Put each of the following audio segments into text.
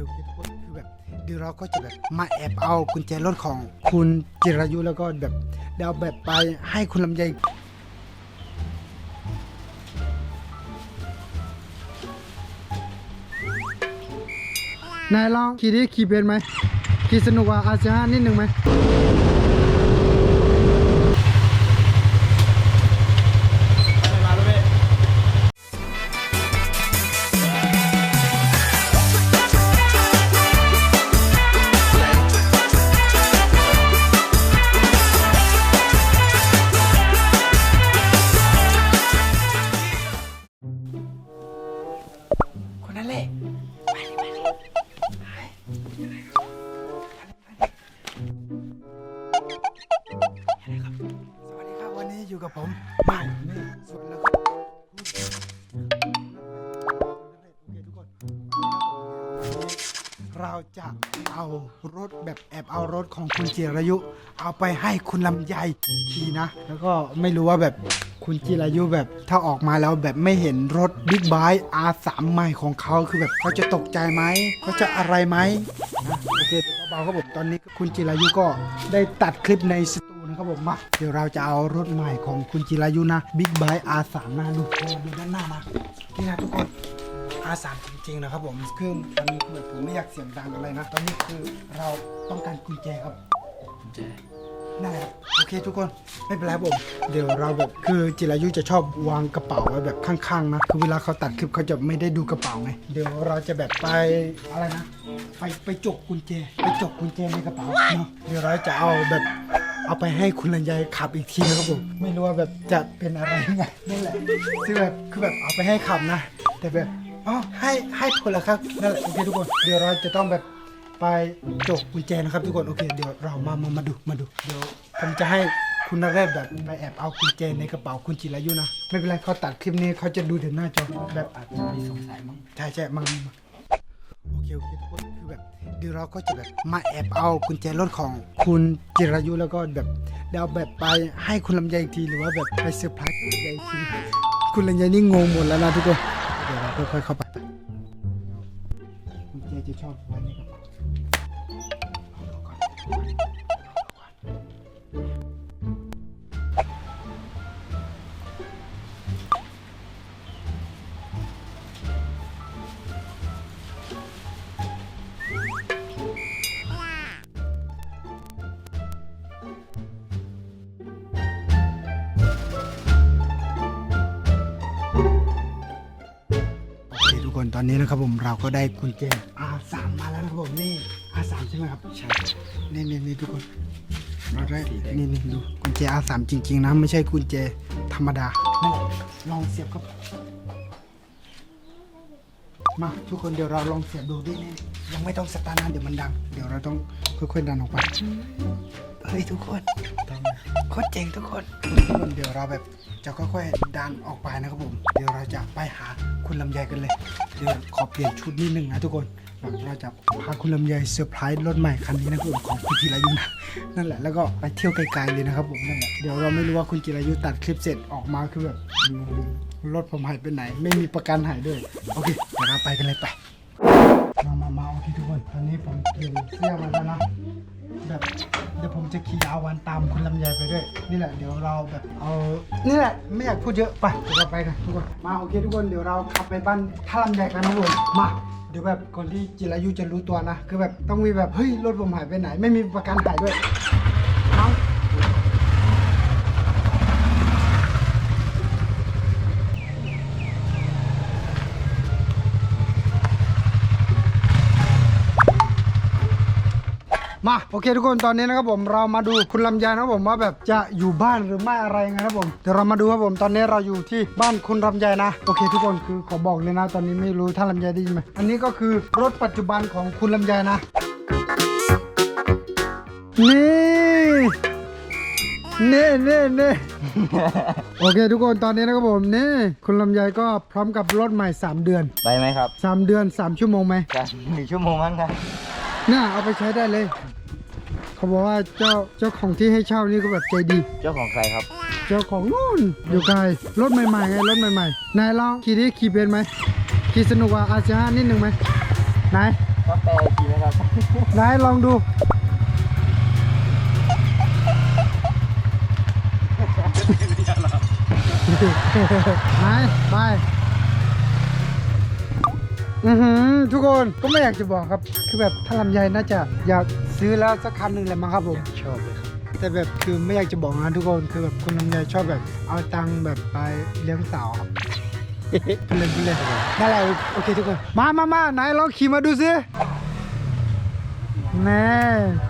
โอเคทุกคนคือแบบเดี๋ยวเราก็จะแบบมาแอบเอากุญแจรถของคุณจิรายุแล้วก็แบบเดี๋ยวเอาแบบไปให้คุณลำไยนายลองขี่ดิขี่เป็นไหมขี่สนุกกว่าอาเซียนนิดหนึ่งไหม อยู่กับผมมานี่ส่วนแล้วเคทุกคนเราจะเอารถแบบแอบเอารถของคุณจิรายุ เอาไปให้คุณลำไยขี่นะ แล้วก็ไม่รู้ว่าแบบคุณจิรายุแบบถ้าออกมาแล้วแบบไม่เห็นรถบิ๊กไบค์ R3 ใหม่ของเขาคือแบบเขาจะตกใจไหมเขาจะอะไรไหมนะโอเคเบาๆครับผมตอนนี้คุณจิรายุก็ได้ตัดคลิปในสตู นะครับผมมาเดี๋ยวเราจะเอารถใหม่ของคุณจิรายุนะบิ๊กไบค์ R3 นะดูดูด้านหน้านะนี่นะทุกคน R3 จริงๆนะครับผมคือตอนนี้คือแบบผมไม่อยากเสียงดังอะไรนะ ตอนนี้คือเราต้องการกุญแจครับนั่นแหละโอเคทุกคนไม่เป็นไรครับผม เดี๋ยวเราแบบคือจิรายุจะชอบวางกระเป๋าไว้แบบข้างๆนะคือเวลาเขาตัดคลิปเขาจะไม่ได้ดูกระเป๋าไงเดี๋ยวเราจะแบบไปอะไรนะ ไปไปจกกุญแจ ไปจกกุญแจในกระเป๋าเนาะเดี๋ยวเราจะเอาแบบ เอาไปให้คุณลัญญายขับอีกทีนะครับผมไม่รู้ว่าแบบจะเป็นอะไรไงนั่นแหละคือแบบคือแบบเอาไปให้ขับนะ แต่แบบอ๋อให้ให้คนละครับนั่นแหละโอเคทุกคนเดี๋ยวเราจะต้องแบบไปจกกุญแจนะครับทุกคนโอเคเดี๋ยวเรามามามาดูมาดูเดี๋ยวผมจะให้คุณนเรศแบบไปแอบเอากุญแจในกระเป๋าคุณจิรายุนะไม่เป็นไรเขาตัดคลิปนี้เขาจะดูถึงหน้าจอแบบอาจจะมีสงสัยมั้งใช่ใช่มั้ง โอเคโอเคทุกคนคือแบบเดี๋ยวเราก็จะแบบมาแอบเอากุญแจรถของคุณจิรายุแล้วก็แบบเดาแบบไปให้คุณลำไยอีกทีหรือว่าแบบไปเซอร์ไพรส์คุณลำไยอีกทีคุณลำไยนี่งงหมดแล้วนะทุกคนเดี๋ยวเราค่อยๆเข้าไปกุญแจจะชอบไว้ในกระเป๋า อนนี้นะครับผมเราก็ได้กุญแจ R3 มาแล้วนะครับผมนี่ R3 ใช่ไหมครับใช่นี่นี่นี่ทุกคนเราได้นี่นี่ดูกุญแจ R3 จริง ๆ นะ ไม่ใช่กุญแจธรรมดานั่นแหละลองเสียบครับ มาทุกคนเดี๋ยวเราลองเสียบดูดินี่ยังไม่ต้องสตาร์ทนะเดี๋ยวมันดัง เดี๋ยวเราต้องค่อยๆดันออกไป เฮ้ยทุกคนโคตรเจ๋งทุกคนทุกคนเดี๋ยวเราแบบจะค่อยๆดันออกไปนะครับผม เดี๋ยวเราจะไปหาคุณลำไยกันเลย เดี๋ยวขอเปลี่ยนชุดนิดนึงนะทุกคนแบบเราจะพาคุณลำไยเซอร์ไพรส์รถใหม่คันนี้นะครับผมของคุณจิรายุนะนั่นแหละแล้วก็ไปเที่ยวไกลๆเลยนะครับผมนั่นแหละเดี๋ยวเราไม่รู้ว่าคุณจิรายุตัดคลิปเสร็จออกมาคือแบบอืมรถผมหายไปไหน ไม่มีประกันหายด้วยโอเคเดี๋ยวเราไปกันเลยไปมามามาโอเคทุกคนตอนนี้ผมเปลี่ยนเสื้อมาแล้วนะ แบบเดี๋ยวผมจะขี่อาวันตามคุณลำไยไปด้วย นี่แหละเดี๋ยวเราแบบเอานี่แหละไม่อยากพูดเยอะไปเดี๋ยวเราไปกันทุกคนมาโอเคทุกคนเดี๋ยวเราขับไปบ้านท่าลำไยกันนะทุกคนมาเดี๋ยวแบบคนที่จิรายุจะรู้ตัวนะ คือแบบต้องมีแบบเฮ้ยรถผมหายไปไหน ไม่มีประกันหายด้วย มาโอเคทุกคนตอนนี้นะครับผมเรามาดูคุณลำไยนะครับผมว่าแบบจะอยู่บ้านหรือไม่อะไรไงนะครับผมเดี๋ยวเรามาดูครับผมตอนนี้เราอยู่ที่บ้านคุณลำไยนะโอเคทุกคนคือขอบอกเลยนะ ตอนนี้ไม่รู้ท่านลำไยได้ยินไหมอันนี้ก็คือรถปัจจุบันของคุณลำไยนะนี่นี่นี่นี่โอเคทุกคนตอนนี้นะครับผมนี่คุณลำไยก็พร้อมกับรถใหม่ 3 เดือน ไปไหมครับ 3 เดือน 3 ชั่วโมงไหมจะหนึ่งชั่วโมงมั้งครับ น่าเอาไปใช้ได้เลย เขาบอกว่าเจ้าเจ้าของที่ให้เช่านี่ก็แบบใจดี เจ้าของใครครับ เจ้าของนู่นอยู่ไกลรถใหม่ๆไงรถใหม่ๆนายลองขี่ดิขี่เป็นไหมขี่สนุกกว่าอาเซียนนิดนึงไหมไหนก็แปลอีกทีนะครับไหนลองดูไหนไป อือหือทุกคนก็ไม่อยากจะบอกครับ คือแบบถ้าลำไยน่าจะอยากซื้อแล้วสักคันหนึ่งเลยมั้งครับผม ชอบเลยครับแต่แบบคือไม่อยากจะบอกนะทุกคนคือแบบคุณลำไยชอบแบบ เอาตังค์แบบไปเลี้ยงสาวครับ พูดเล่นพูดเล่นได้แล้วโอเคทุกคน มามามาไหนลองขี่มาดูสิแน่เป็น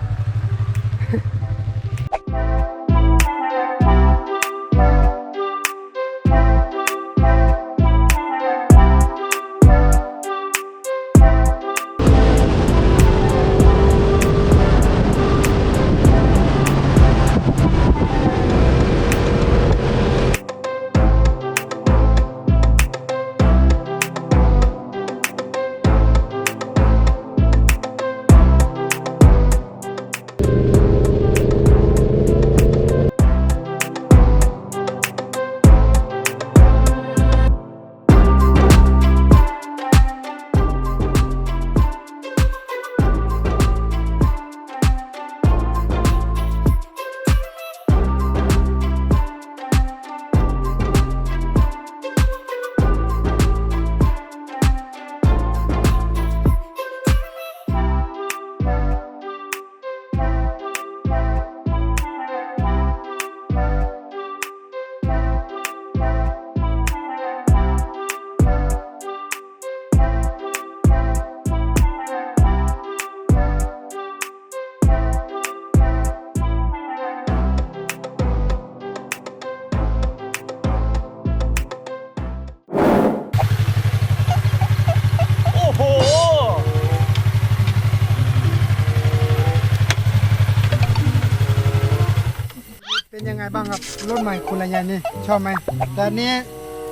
รถใหม่คุณระยะนี่ชอบไหมแต่อันนี้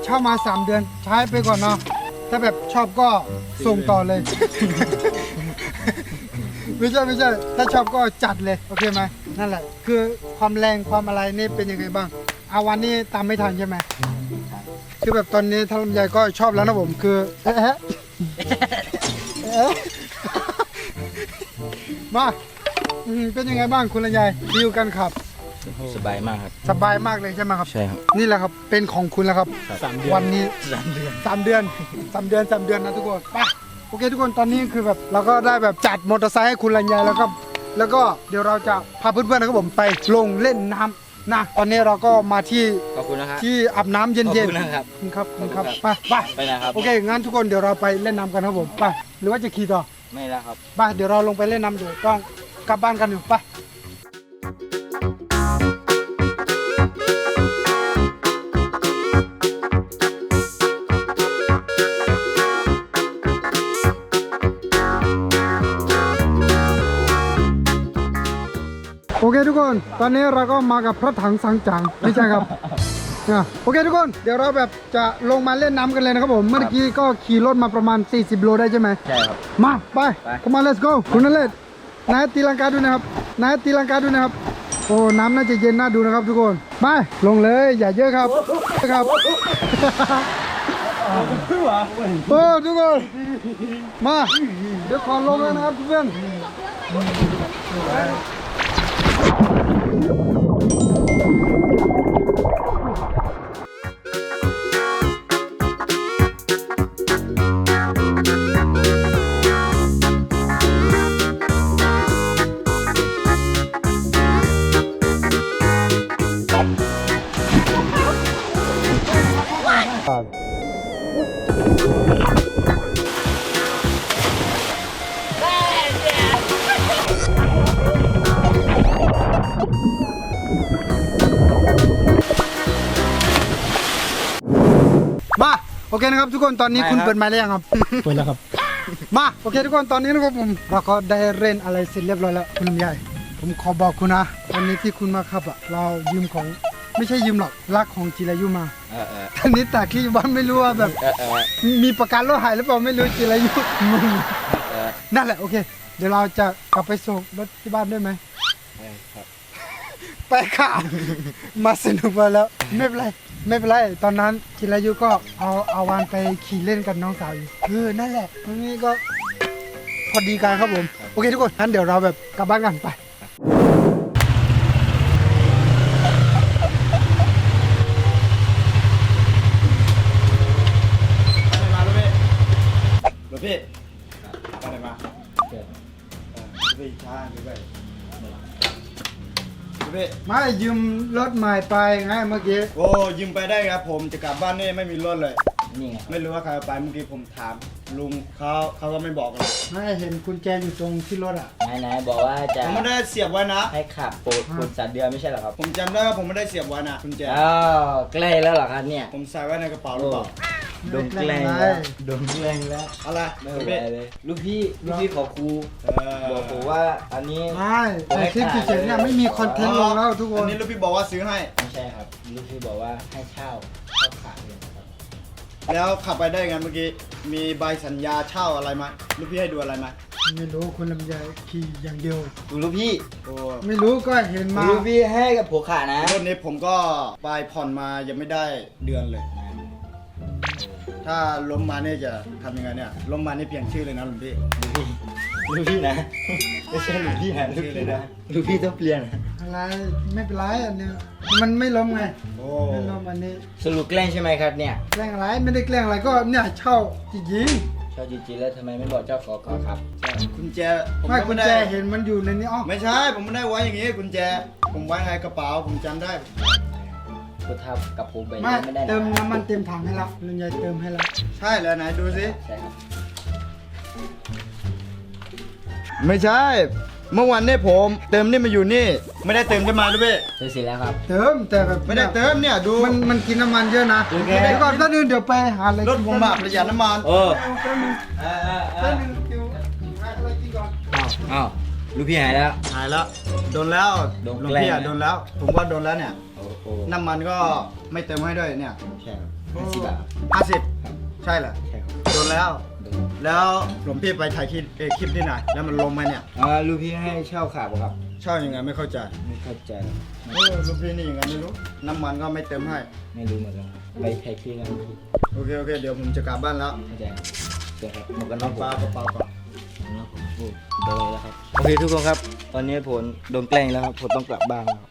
เช่ามา 3 เดือนใช้ไปก่อนเนาะถ้าแบบชอบก็ส่งต่อเลย ไม่ใช่ไม่ใช่ถ้าชอบก็จัดเลยโอเคไหมนั่นแหละ คือความแรงความอะไรนี่เป็นยังไงบ้างอาวันนี้ตามไม่ทันใช่ไหมคือแบบตอนนี้ท่างลำไยก็ชอบแล้วนะผมคือเอ๊ะมาเป็นยังไงบ้างคุณลำไยดีลกันขับ สบายมากครับ สบายมากเลยใช่ไหมครับ ใช่ครับ นี่แหละครับ เป็นของคุณแล้วครับ สามเดือนวันนี้สามเดือนสามเดือนสามเดือนสามเดือนนะทุกคนไปโอเคทุกคนตอนนี้คือแบบเราก็ได้แบบจัดมอเตอร์ไซค์ให้คุณลัญญาแล้วก็แล้วก็เดี๋ยวเราจะพาเพื่อนๆนะครับผมไปลงเล่นน้ำนะตอนนี้เราก็มาที่ขอบคุณนะครับ ที่อาบน้ำเย็นขอบๆคุณนะครับขอบคุณครับขอบคุณครับขอบคุณไปครับไปไปนะครับ โอเคงั้นทุกคนเดี๋ยวเราไปเล่นน้ำกันครับผมไปหรือว่าจะขี่ต่อ ไม่แล้วครับ ไปเดี๋ยวเราลงไปเล่นน้ำเดี๋ยวต้องกลับบ้านกันอยู่ไป คทุกคนตอนนี้เราก็มากับพระถังสังจังไม่ใช่ครับอะโอเคทุกคนเดี๋ยวเราแบบจะลงมาเล่นน้ำกันเลยนะครับผมเมื่อกี้ก็ขี่รถมาประมาณ 40 โลได้ใช่ไหมใช่ครับ มาไปไป come on let's go คุณนั่นเล่นนายตีลังกาดูนะครับนายตีลังกาดูนะครับ โอ้น้ำน่าจะเย็นน่าดูนะครับทุกคนไปลงเลยอย่าเยอะครับครับโอ้ทุกคนมาเดี๋ยวขอลงแล้วนะครับเพื่อนม Thank you. เคนะครับ ทุกคนตอนนี้ไปคุณครับเปิดไมค์แล้วยังครับ เปิดแล้วครับ มาโอเคทุกคนตอนนี้นะครับผมเราก็ได้เล่นอะไรเสร็จเรียบร้อยแล้วคุณลำไยผมขอบอกคุณนะวันนี้ที่คุณมาขับอะเรายืมของไม่ใช่ยืมหรอกรักของจิรายุมาเออเออตอนนี้ตากที่บ้านไม่รู้ว่าแบบ เออเออมีประกันรถหายหรือเปล่าไม่รู้จิรายุมึงเออนั่นแหละโอเค เดี๋ยวเราจะกลับไปส่งรถที่บ้านได้ไหมเออครับ ไปค่ะมาสนุกมาแล้วไม่เป็นไร ไม่เป็นไร ตอนนั้นจิรายุก็เอาเอาวานไปขี่เล่นกับน้องสาวอยู่เออนั่นแหละตรงนี้ก็พอดีกันครับผม โอเคทุกคนงั้นเดี๋ยวเราแบบกลับบ้านกันไป พี่ไม่ยืมรถใหม่ไปไงเมื่อกี้โอ้ยืมไปได้ครับผมจะกลับบ้านนี่ไม่มีรถเลย นี่ไงไม่รู้ว่าใครเอาไปเมื่อกี้ผมถาม ลุงเขาเขาก็ไม่บอกเลยไม่เห็นกุญแจอยู่ตรงที่รถอะไหนไหนๆบอกว่าจะผมไม่ได้เสียบไว้นะ ให้ขับปูดปูดสัตว์เดือนไม่ใช่เหรอครับผมจำได้ว่าผมไม่ได้เสียบไว้นะคุณแจอ้าวใกล้แล้วเหรอครับเนี่ย ผมใส่ไว้ในกระเป๋าหรือเปล่า โดนแกล้งแล้วโดนแกล้งแล้วอะไรไม่ลูกไหวพี่เลยลูกพี่ลูกพี่ขอครูเอบอกผมว่าอันนี้ไม่แต่คลิปเฉยๆเนี่ยไม่มีคอนเทนต์ลงแล้วทุกคอันนนี้ลูกพี่บอกว่าซื้อให้ไม่ใช่ครับ ลูกพี่บอกว่าให้เช่าเช่าขาเลยนะครับแล้วขับไปได้ไงเมื่อกี้มีใบสัญญาเช่าอะไรไหมลูกพี่ให้ดูอะไรไหมไม่รู้คุณลำไยขี่อย่างเดียวลูกพี่โอ้ไม่รู้ก็เห็นมาลูกพี่ให้กับผัวขานะรถนี้ผมก็ไปผ่อนมายังไม่ได้เดือนเลย ถ้าล้มมาเนี่ยจะทำยังไงเนี่ยล้มมานี่เปลี่ยนชื่อเลยนะลุงพี่ลูกพี่ ลูกพี่นะ ไม่ใช่ลูกพี่นะลูกพี่นะลูกพี่ต้องเปลี่ยนนะอะไรไม่เป็นไรอันเนี้ยมันไม่ล้มไงโอ้ไม่ล้มอันนี้สรุปแกล้งใช่ไหมครับเนี่ยแกล้งอะไรไม่ได้แกล้งอะไรก็เนี่ยเช่าจริงชอบจริงๆแล้วทำไมไม่บอกเจ้าของก่อนครับกุญแจผมๆไม่ก็กุไม่ญได้แจเห็นมันอยู่ในนี้อ๋อไม่ใช่ผมไม่ได้ไว้อย่างงี้กุญแจ ผมไว้ในกระเป๋าผมจำได้ กูทำกับผมไปไม่ไม่ได้นะเติมน้ำมันเต็มถังให้แล้วลำไยเติมให้แล้วใช่แล้วไหนดูสิใช่ครับไม่ใช่ เมื่อวันเนี่ยผม เติมนี่มาอยู่นี่ ไม่ได้เติมใช่ไหมลูกพี่ซื้อเสร็จแล้วครับ เติมแต่แบบไม่ได้เติมเนี่ยดูมันมันกินน้ำมันเยอะนะโอเค เดี๋ยวก่อนแป๊บนึงเดี๋ยวไปหาอะไรรถผมแบบประหยัดน้ำมันเออแป๊บนึงเออเออเอแป๊อบนึงเดี๋ยวหาอะไรกินก่อน อ้าวอ้าว ลูกพี่หายแล้ว หายแล้ว โดนแล้วโดนหลวงแกล้งพี่อะโดนแล้ว ผมว่าโดนแล้วเนี่ย โอ้โหน้ำมันก็ไม่เติมให้ด้วยเนี่ยใช่ครับห้าสิบบาทครับห้าสิบใช่แหละใช่ครับโดนแล้วดูแล้วหลวงพี่ไปถ่ายคลิปเอยคลิปที่ไหนแล้วมันลงมาเนี่ยอ่าลูกพี่ให้เช่าขาบ่ครับเช่ายังไงไม่เข้าใจไม่เข้าใจเออหลวงพี่นี่ยังไงไม่รู้ น้ำมันก็ไม่เติมให้ ไม่รู้เหมือนกันครับไปไทยที่กันลูกพี่โอเคโอเคเดี๋ยวผมจะกลับบ้านแล้วเข้าใจครับเดี๋ยวครับหมวกกันน็อกปากระเป๋าก่อน หมวผมโอ้โดนแล้วครับ โอเคทุกคนครับ ตอนนี้ผมโดนแกล้งแล้วครับผมต้องกลับบ้านแล้วครับ